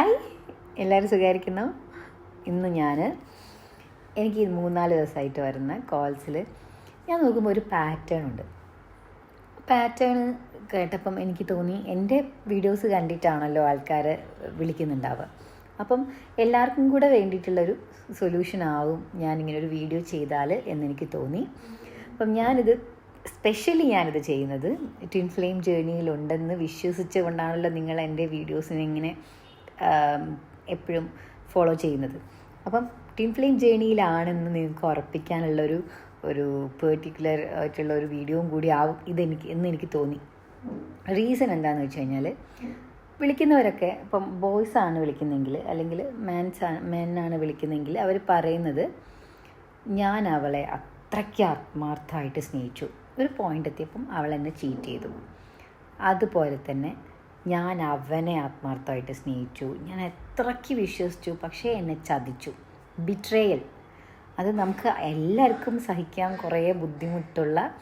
Hi എല്ലാവരും സുഖമായിരിക്കുന്നു ഇന്ന് ഞാൻ എനിക്ക് മൂന്നാൽ ദിവസമായിട്ട് വരുന്ന കോൾസിൽ ഞാൻ നോക്കുമ്പോൾ ഒരു പാറ്റേൺ ഉണ്ട്. പാറ്റേൺ കേട്ടപ്പം എനിക്ക് തോന്നി എന്റെ വീഡിയോസ് കണ്ടിട്ടാണല്ലോ ആൾക്കാർ വിളിക്കുന്നുണ്ടാവുക. അപ്പം എല്ലാവർക്കും കൂടെ വേണ്ടിയിട്ടുള്ളൊരു സൊല്യൂഷൻ ആവും ഞാനിങ്ങനെ ഒരു വീഡിയോ ചെയ്താൽ എന്നെനിക്ക് തോന്നി. അപ്പം ഞാനിത് സ്പെഷ്യലി ഞാനിത് ചെയ്യുന്നത് ട്വിൻ ഫ്ലെയിം ജേർണിയിലുണ്ടെന്ന് വിശ്വസിച്ചുകൊണ്ടാണല്ലോ നിങ്ങൾ എന്റെ വീഡിയോസിനെ ഇങ്ങനെ എപ്പോഴും ഫോളോ ചെയ്യുന്നത്. അപ്പം ടീം ഫ്ലെയിം ജേണിയിലാണെന്ന് നിങ്ങൾക്ക് ഉറപ്പിക്കാനുള്ളൊരു ഒരു പെർട്ടിക്കുലർ ആയിട്ടുള്ള ഒരു വീഡിയോയും കൂടി ആവും ഇതെനിക്ക് എന്ന് എനിക്ക് തോന്നി. റീസൺ എന്താണെന്ന് വെച്ച് കഴിഞ്ഞാൽ വിളിക്കുന്നവരൊക്കെ ഇപ്പം ബോയ്സ് ആണ് വിളിക്കുന്നതെങ്കിൽ അല്ലെങ്കിൽ മാൻസ് മെന്നാണ് വിളിക്കുന്നതെങ്കിൽ അവർ പറയുന്നത് ഞാൻ അവളെ അത്രയ്ക്ക് ആത്മാർത്ഥമായിട്ട് സ്നേഹിച്ചു. ഒരു പോയിന്റ് എത്തിയപ്പം അവൾ എന്നെ ചീറ്റ് ചെയ്തു. അതുപോലെ തന്നെ ഞാൻ അവനെ ആത്മാർത്ഥമായിട്ട് സ്നേഹിച്ചു. ഞാൻ എത്രയ്ക്ക് വിശ്വസിച്ചു പക്ഷേ എന്നെ ചതിച്ചു. ബിട്രേയൽ അത് നമുക്ക് എല്ലാവർക്കും സഹിക്കാൻ കുറേ ബുദ്ധിമുട്ടുള്ള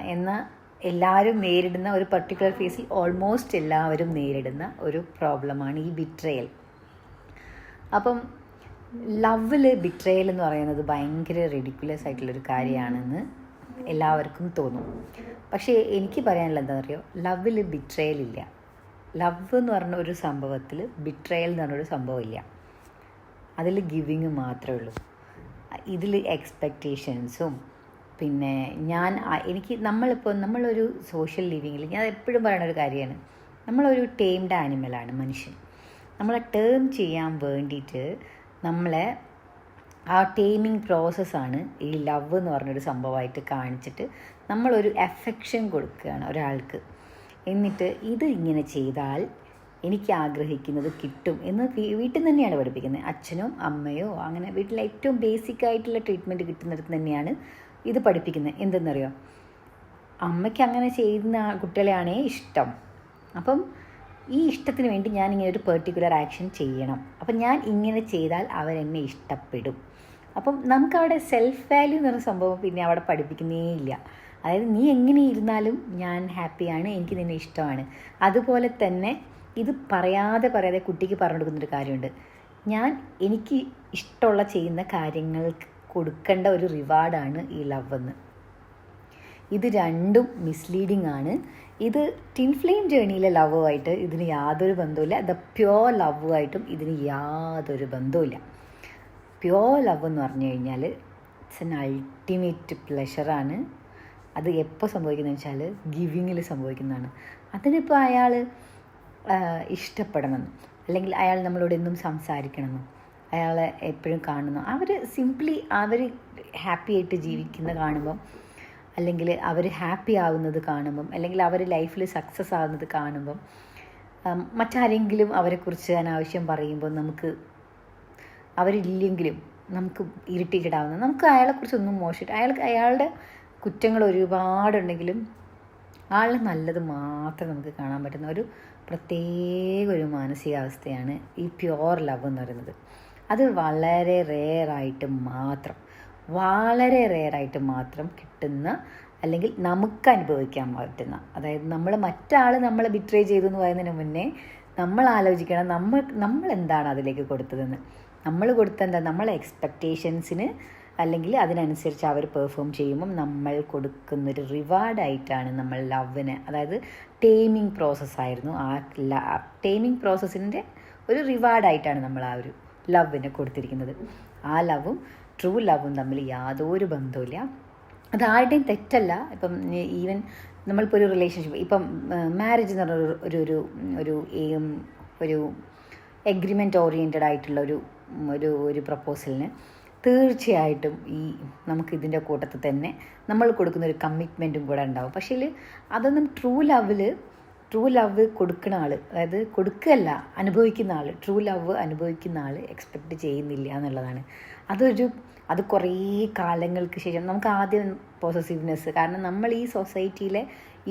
എന്ന എല്ലാവരും നേരിടുന്ന ഒരു പർട്ടിക്കുലർ ഫേസിൽ ഓൾമോസ്റ്റ് എല്ലാവരും നേരിടുന്ന ഒരു പ്രോബ്ലമാണ് ഈ ബിട്രയൽ അപ്പം ലവിൽ ബിട്രയൽ എന്ന് പറയുന്നത് ഭയങ്കര റെഡിക്കുലസ് ആയിട്ടുള്ളൊരു കാര്യമാണെന്ന് എല്ലാവർക്കും തോന്നും. പക്ഷേ എനിക്ക് പറയാനുള്ള എന്താ പറയുക ലവിൽ ബിട്രയൽ ഇല്ല. ലവ് എന്ന് പറഞ്ഞ ഒരു സംഭവത്തിൽ ബിട്രയൽ എന്ന് പറഞ്ഞൊരു സംഭവം ഇല്ല. അതിൽ ഗിവിങ് മാത്രമേ ഉള്ളൂ. ഇതിൽ എക്സ്പെക്റ്റേഷൻസും പിന്നെ ഞാൻ എനിക്ക് നമ്മളിപ്പോൾ നമ്മളൊരു സോഷ്യൽ ലിവിങ്ങിൽ ഞാൻ എപ്പോഴും പറയുന്ന ഒരു കാര്യമാണ്. നമ്മളൊരു ടേംഡ് ആനിമലാണ് മനുഷ്യൻ. നമ്മളെ ടേം ചെയ്യാൻ വേണ്ടിയിട്ട് നമ്മളെ ആ ടേമിങ് പ്രോസസ്സാണ് ഈ ലവ് എന്ന് പറഞ്ഞൊരു സംഭവമായിട്ട് കാണിച്ചിട്ട് നമ്മളൊരു എഫെക്ഷൻ കൊടുക്കുകയാണ് ഒരാൾക്ക്. എന്നിട്ട് ഇത് ഇങ്ങനെ ചെയ്താൽ എനിക്ക് ആഗ്രഹിക്കുന്നത് കിട്ടും എന്ന് വീട്ടിൽ നിന്ന് തന്നെയാണ് പഠിപ്പിക്കുന്നത്. അച്ഛനോ അമ്മയോ അങ്ങനെ വീട്ടിലെ ഏറ്റവും ബേസിക് ആയിട്ടുള്ള ട്രീറ്റ്മെന്റ് കിട്ടുന്നിടത്ത് തന്നെയാണ് ഇത് പഠിപ്പിക്കുന്നത്. എന്തെന്നറിയോ? അമ്മയ്ക്ക് അങ്ങനെ ചെയ്യുന്ന കുട്ടികളെയാണേ ഇഷ്ടം. അപ്പം ഈ ഇഷ്ടത്തിന് വേണ്ടി ഞാൻ ഇങ്ങനെ ഒരു പെർട്ടിക്കുലർ ആക്ഷൻ ചെയ്യണം. അപ്പം ഞാൻ ഇങ്ങനെ ചെയ്താൽ അവരെന്നെ ഇഷ്ടപ്പെടും. അപ്പം നമുക്കവിടെ സെൽഫ് വാല്യൂ എന്ന് പറഞ്ഞ സംഭവം പിന്നെ അവിടെ പഠിപ്പിക്കുന്നേ ഇല്ല. അതായത് നീ എങ്ങനെ ഇരുന്നാലും ഞാൻ ഹാപ്പിയാണ് എനിക്ക് നിന്നെ ഇഷ്ടമാണ്. അതുപോലെ തന്നെ ഇത് പറയാതെ പറയാതെ കുട്ടിക്ക് പറഞ്ഞു കൊടുക്കുന്നൊരു കാര്യമുണ്ട്. ഞാൻ എനിക്ക് ഇഷ്ടമുള്ള ചെയ്യുന്ന കാര്യങ്ങൾക്ക് കൊടുക്കേണ്ട ഒരു റിവാർഡാണ് ഈ ലവ് എന്ന്. ഇത് രണ്ടും മിസ്ലീഡിംഗ് ആണ്. ഇത് ടിൻ ഫ്ലെയിം ജേണിയിലെ ലവുമായിട്ട് ഇതിന് യാതൊരു ബന്ധവുമില്ല. ദ പ്യോർ ലവുമായിട്ടും ഇതിന് യാതൊരു ബന്ധവുമില്ല. പ്യോർ ലവ് എന്ന് പറഞ്ഞു കഴിഞ്ഞാൽ ഇറ്റ്സ് എൻ അൾട്ടിമേറ്റ് പ്ലഷറാണ് അത് എപ്പോൾ സംഭവിക്കുന്നത് വെച്ചാൽ ഗിവിങ്ങിൽ സംഭവിക്കുന്നതാണ്. അതിനിപ്പോൾ അയാൾ ഇഷ്ടപ്പെടണം. അല്ലെങ്കിൽ അയാൾ നമ്മളോട് എന്നും സംസാരിക്കണമെന്നും അയാളെ എപ്പോഴും കാണുന്നു. അവർ സിംപ്ലി അവർ ഹാപ്പി ആയിട്ട് ജീവിക്കുന്ന കാണുമ്പം അല്ലെങ്കിൽ അവർ ഹാപ്പി ആവുന്നത് കാണുമ്പം അല്ലെങ്കിൽ അവർ ലൈഫിൽ സക്സസ് ആവുന്നത് കാണുമ്പം മറ്റാരെങ്കിലും അവരെക്കുറിച്ച് അനാവശ്യം പറയുമ്പോൾ നമുക്ക് അവരില്ലെങ്കിലും നമുക്ക് ആവുന്ന നമുക്ക് അയാളെക്കുറിച്ചൊന്നും മോശം അയാൾക്ക് അയാളുടെ കുറ്റങ്ങൾ ഒരുപാടുണ്ടെങ്കിലും ആളുടെ നല്ലത് മാത്രം നമുക്ക് കാണാൻ പറ്റുന്ന ഒരു പ്രത്യേക ഒരു മാനസികാവസ്ഥയാണ് ഈ പ്യുവർ ലവ് എന്ന് പറയുന്നത്. അത് വളരെ റെയറായിട്ട് മാത്രം വളരെ റെയറായിട്ട് മാത്രം കിട്ടുന്ന അല്ലെങ്കിൽ നമുക്ക് അനുഭവിക്കാൻ പറ്റുന്ന അതായത് നമ്മൾ മറ്റാൾ നമ്മളെ ബിട്രേ ചെയ്തു എന്ന് പറയുന്നതിന് മുന്നേ നമ്മൾ ആലോചിക്കണം നമ്മൾ നമ്മൾ എന്താണ് അതിലേക്ക് കൊടുത്തതെന്ന്. നമ്മൾ കൊടുത്ത എന്താ നമ്മളെ എക്സ്പെക്റ്റേഷൻസിന് അല്ലെങ്കിൽ അതിനനുസരിച്ച് അവർ പെർഫോം ചെയ്യുമ്പം നമ്മൾ കൊടുക്കുന്നൊരു റിവാർഡായിട്ടാണ് നമ്മൾ ലവിന് അതായത് ടേമിങ് പ്രോസസ്സായിരുന്നു ആ ടേമിങ് പ്രോസസ്സിന്റെ ഒരു റിവാർഡായിട്ടാണ് നമ്മൾ ആ ഒരു ലവിന് കൊടുത്തിരിക്കുന്നത്. ആ ലവും ട്രൂ ലവും തമ്മിൽ യാതൊരു ബന്ധവുമില്ല. അത് ആരുടെയും തെറ്റല്ല. ഇപ്പം ഈവൻ നമ്മളിപ്പോൾ ഒരു റിലേഷൻഷിപ്പ് ഇപ്പം മാരേജ് എന്ന് പറഞ്ഞ ഒരു ഒരു ഒരു ഒരു ഓറിയന്റഡ് ആയിട്ടുള്ള ഒരു ഒരു ഒരു പ്രപ്പോസലിന് തീർച്ചയായിട്ടും ഈ നമുക്ക് ഇതിന്റെ കൂട്ടത്തിൽ തന്നെ നമ്മൾ കൊടുക്കുന്ന ഒരു കമ്മിറ്റ്മെന്റും കൂടെ ഉണ്ടാവും. പക്ഷേ അതൊന്നും ട്രൂ ലവിൽ ട്രൂ ലവ് കൊടുക്കുന്ന ആൾ അതായത് കൊടുക്കുകയല്ല അനുഭവിക്കുന്ന ആൾ ട്രൂ ലവ് അനുഭവിക്കുന്ന ആൾ എക്സ്പെക്റ്റ് ചെയ്യുന്നില്ല എന്നുള്ളതാണ്. അതൊരു അത് കുറേ കാലങ്ങൾക്ക് ശേഷം നമുക്ക് ആദ്യം പോസസീവ്നെസ് കാരണം നമ്മൾ ഈ സൊസൈറ്റിയിലെ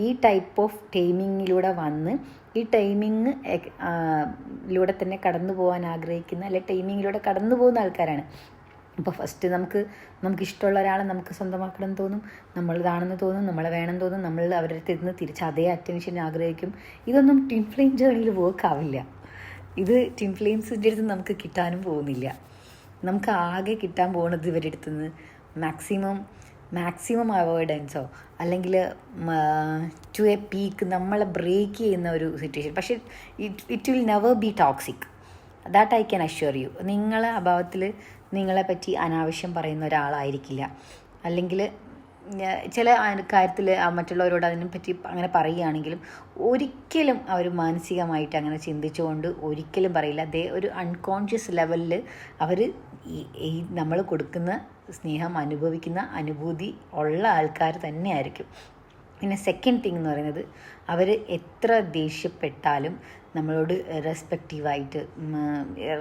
ഈ ടൈപ്പ് ഓഫ് ടൈമിങ്ങിലൂടെ വന്ന് ഈ ടൈമിങ് ലൂടെ തന്നെ കടന്നു പോകാൻ ആഗ്രഹിക്കുന്ന അല്ലെ ടൈമിങ്ങിലൂടെ കടന്നു പോകുന്ന ആൾക്കാരാണ്. ഇപ്പോൾ ഫസ്റ്റ് നമുക്ക് നമുക്കിഷ്ടമുള്ള ഒരാളെ നമുക്ക് സ്വന്തമാക്കണം തോന്നും നമ്മളിതാണെന്ന് തോന്നും നമ്മളെ വേണം തോന്നും നമ്മൾ അവരുടെ അടുത്ത് ഇരുന്ന് തിരിച്ച് അതേ അറ്റൻഷൻ ആഗ്രഹിക്കും. ഇതൊന്നും ടിം ഫ്ലെയിം ജേണിയിൽ വർക്ക് ആവില്ല. ഇത് ടിൻ ഫ്ലെയിംസിന്റെ അടുത്ത് നമുക്ക് കിട്ടാനും പോകുന്നില്ല. നമുക്ക് ആകെ കിട്ടാൻ പോകുന്നത് ഇവരുടെ അടുത്ത് നിന്ന് മാക്സിമം മാക്സിമം അവോയ്ഡൻസോ അല്ലെങ്കിൽ ടു എ പീക്ക് നമ്മളെ ബ്രേക്ക് ചെയ്യുന്ന ഒരു സിറ്റുവേഷൻ പക്ഷേ it it will never be toxic that I can assure you നിങ്ങളെ അഭാവത്തിൽ നിങ്ങളെ പറ്റി അനാവശ്യം പറയുന്ന ഒരാളായിരിക്കില്ല. അല്ലെങ്കിൽ ചില കാര്യത്തിൽ മറ്റുള്ളവരോട് അതിനെപ്പറ്റി അങ്ങനെ പറയുകയാണെങ്കിലും ഒരിക്കലും അവർ മാനസികമായിട്ട് അങ്ങനെ ചിന്തിച്ചുകൊണ്ട് ഒരിക്കലും പറയില്ല. അതേ ഒരു അൺകോൺഷ്യസ് ലെവലിൽ അവർ ഈ നമ്മൾ കൊടുക്കുന്ന സ്നേഹം അനുഭവിക്കുന്ന അനുഭൂതി ഉള്ള ആൾക്കാർ തന്നെയായിരിക്കും. പിന്നെ സെക്കൻഡ് തിങ് എന്ന് പറയുന്നത് അവർ എത്ര ദേഷ്യപ്പെട്ടാലും നമ്മളോട് റെസ്പെക്റ്റീവായിട്ട്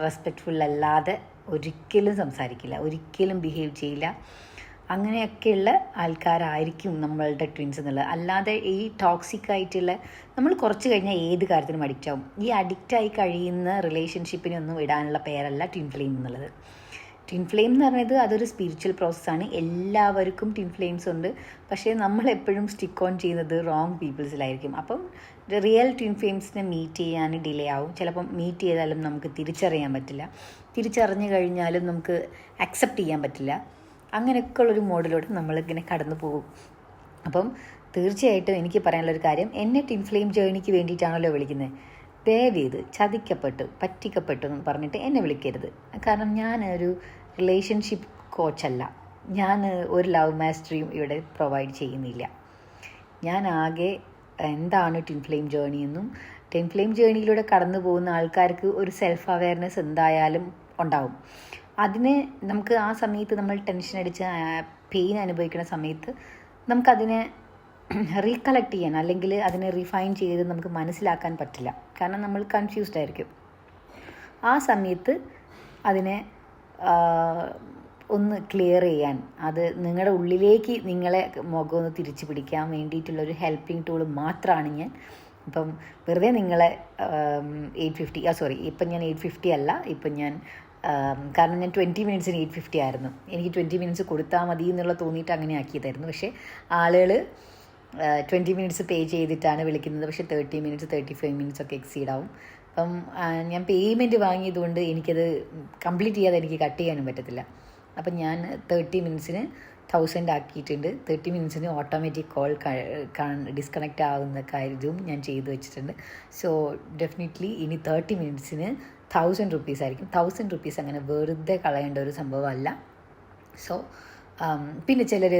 റെസ്പെക്റ്റ്ഫുൾ അല്ലാതെ ഒരിക്കലും സംസാരിക്കില്ല ഒരിക്കലും ബിഹേവ് ചെയ്യില്ല. അങ്ങനെയൊക്കെയുള്ള ആൾക്കാരായിരിക്കും നമ്മളുടെ ട്വിൻസ് എന്നുള്ളത്. അല്ലാതെ ഈ ടോക്സിക് ആയിട്ടുള്ള നമ്മൾ കുറച്ച് കഴിഞ്ഞാൽ ഏത് കാര്യത്തിനും അഡിക്റ്റ് ആവും. ഈ അഡിക്റ്റായി കഴിയുന്ന റിലേഷൻഷിപ്പിനൊന്നും ഇടാനുള്ള പേരല്ല ട്വിൻ ഫ്ലെയിം എന്നുള്ളത്. ട്വിൻ ഫ്ലെയിം എന്ന് പറയുന്നത് അതൊരു സ്പിരിച്വൽ പ്രോസസ്സാണ് എല്ലാവർക്കും ട്വിൻ ഫ്ലെയിംസ് ഉണ്ട്. പക്ഷേ നമ്മൾ എപ്പോഴും സ്റ്റിക്ക് ഓൺ ചെയ്യുന്നത് റോങ് പീപ്പിൾസിലായിരിക്കും അപ്പം റിയൽ ട്വിൻ ഫ്ലെയിംസിനെ മീറ്റ് ചെയ്യാൻ ഡിലേ ആവും. ചിലപ്പം മീറ്റ് ചെയ്താലും നമുക്ക് തിരിച്ചറിയാൻ പറ്റില്ല. തിരിച്ചറിഞ്ഞു കഴിഞ്ഞാലും നമുക്ക് അക്സെപ്റ്റ് ചെയ്യാൻ പറ്റില്ല. അങ്ങനെയൊക്കെ ഉള്ളൊരു മോഡലോട് നമ്മളിങ്ങനെ കടന്നു പോകും. അപ്പം തീർച്ചയായിട്ടും എനിക്ക് പറയാനുള്ളൊരു കാര്യം എന്നെ ടിൻ ഫ്ലെയിം ജേണിക്ക് വേണ്ടിയിട്ടാണല്ലോ വിളിക്കുന്നത്. ദയവ് ചെയ്ത് ചതിക്കപ്പെട്ടു പറ്റിക്കപ്പെട്ടു എന്ന് പറഞ്ഞിട്ട് എന്നെ വിളിക്കരുത്. കാരണം ഞാൻ ഒരു റിലേഷൻഷിപ്പ് കോച്ചല്ല ഞാൻ ഒരു ലവ് മാസ്റ്ററിയും ഇവിടെ പ്രൊവൈഡ് ചെയ്യുന്നില്ല. ഞാൻ ആകെ എന്താണ് ടിൻ ഫ്ലെയിം ജേണി എന്നും ടിൻ ഫ്ലെയിം ജേണിയിലൂടെ കടന്നു പോകുന്ന ആൾക്കാർക്ക് ഒരു സെൽഫ് അവയർനെസ് എന്തായാലും ഉണ്ടാവും. അതിന് നമുക്ക് ആ സമയത്ത് നമ്മൾ ടെൻഷൻ അടിച്ച് പെയിൻ അനുഭവിക്കുന്ന സമയത്ത് നമുക്കതിനെ റീകളക്ട് ചെയ്യാൻ അല്ലെങ്കിൽ അതിനെ റിഫൈൻ ചെയ്ത് നമുക്ക് മനസ്സിലാക്കാൻ പറ്റില്ല. കാരണം നമ്മൾ കൺഫ്യൂസ്ഡ് ആയിരിക്കും. ആ സമയത്ത് അതിനെ ഒന്ന് ക്ലിയർ ചെയ്യാൻ അത് നിങ്ങളുടെ ഉള്ളിലേക്ക് നിങ്ങളെ മുഖം ഒന്ന് തിരിച്ചു പിടിക്കാൻ വേണ്ടിയിട്ടുള്ളൊരു ഹെൽപ്പിംഗ് ടൂൾ മാത്രമാണ് ഞാൻ. ഇപ്പം വെറുതെ നിങ്ങളെ എയ്റ്റ് ഫിഫ്റ്റി ആ സോറി ഇപ്പം ഞാൻ എയ്റ്റ് ഫിഫ്റ്റി അല്ല. ഇപ്പം ഞാൻ കാരണം ഞാൻ ട്വന്റി മിനിറ്റ്സിന് എയ്റ്റ് ഫിഫ്റ്റി ആയിരുന്നു. എനിക്ക് ട്വന്റി മിനിറ്റ്സ് കൊടുത്താൽ മതി എന്നുള്ള തോന്നിയിട്ട് അങ്ങനെ ആക്കിയതായിരുന്നു. പക്ഷേ ആളുകൾ ട്വന്റി മിനിറ്റ്സ് പേ ചെയ്തിട്ടാണ് വിളിക്കുന്നത്. പക്ഷേ thirty minutes thirty five minutes ഒക്കെ എക്സീഡ് ആവും. അപ്പം ഞാൻ പേയ്മെന്റ് വാങ്ങിയതുകൊണ്ട് എനിക്കത് കംപ്ലീറ്റ് ചെയ്യാതെ എനിക്ക് കട്ട് ചെയ്യാനും പറ്റത്തില്ല. അപ്പം ഞാൻ തേർട്ടി മിനിറ്റ്സിന് തൗസൻഡ് ആക്കിയിട്ടുണ്ട്. തേർട്ടി മിനിറ്റ്സിന് ഓട്ടോമാറ്റിക് കോൾ ഡിസ്കണക്റ്റ് ആകുന്ന കാര്യവും ഞാൻ ചെയ്തു വെച്ചിട്ടുണ്ട്. സോ ഡെഫിനറ്റ്ലി ഇനി തേർട്ടി മിനിറ്റ്സിന് തൗസൻഡ് റുപ്പീസ് ആയിരിക്കും. തൗസൻഡ് റുപ്പീസ് അങ്ങനെ വെറുതെ കളയേണ്ട ഒരു സംഭവമല്ല. സോ പിന്നെ ചിലർ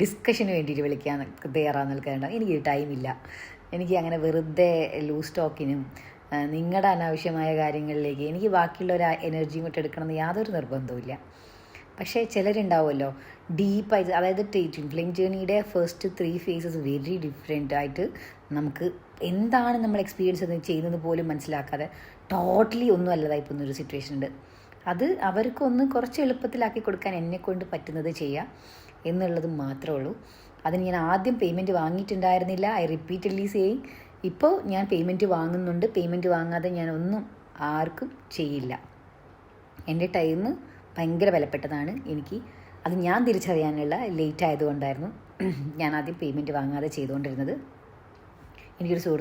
ഡിസ്കഷന് വേണ്ടിയിട്ട് വിളിക്കാൻ തയ്യാറാന്ന് നിൽക്കാറുണ്ട്. എനിക്ക് ടൈമില്ല എനിക്ക് അങ്ങനെ വെറുതെ ലൂസ് ടോക്കിനും നിങ്ങളുടെ അനാവശ്യമായ കാര്യങ്ങളിലേക്ക് എനിക്ക് ബാക്കിയുള്ള ഒരു എനർജി ഇങ്ങോട്ട് എടുക്കണമെന്ന് യാതൊരു നിർബന്ധവുമില്ല പക്ഷേ ചിലരുണ്ടാവുമല്ലോ ഡീപ്പായി അതായത് twin flame ജേണിയുടെ first three phases very different ആയിട്ട് നമുക്ക് എന്താണ് നമ്മൾ എക്സ്പീരിയൻസ് ചെയ്യുന്നത് പോലും മനസ്സിലാക്കാതെ ടോട്ടലി ഒന്നും അല്ലതായി പോകുന്ന ഒരു സിറ്റുവേഷൻ ഉണ്ട്. അത് അവർക്കൊന്ന് കുറച്ച് എളുപ്പത്തിലാക്കി കൊടുക്കാൻ എന്നെ കൊണ്ട് പറ്റുന്നത് ചെയ്യാം എന്നുള്ളത് മാത്രമേ ഉള്ളൂ. അതിന് ഞാൻ ആദ്യം പേയ്മെന്റ് വാങ്ങിയിട്ടുണ്ടായിരുന്നില്ല. ഐ റിപ്പീറ്റഡ്ലി സേയിങ് ഇപ്പോൾ ഞാൻ പേയ്മെന്റ് വാങ്ങുന്നുണ്ട്. പേയ്മെന്റ് വാങ്ങാതെ ഞാൻ ഒന്നും ആർക്കും ചെയ്യില്ല. എന്റെ ടൈം ഭയങ്കര വിലപ്പെട്ടതാണ് എനിക്ക്. അത് ഞാൻ തിരിച്ചറിയാനുള്ള ലേറ്റ് ആയതുകൊണ്ടായിരുന്നു ഞാൻ ആദ്യം പേയ്മെന്റ് വാങ്ങാതെ ചെയ്തുകൊണ്ടിരുന്നത്. എനിക്കൊരു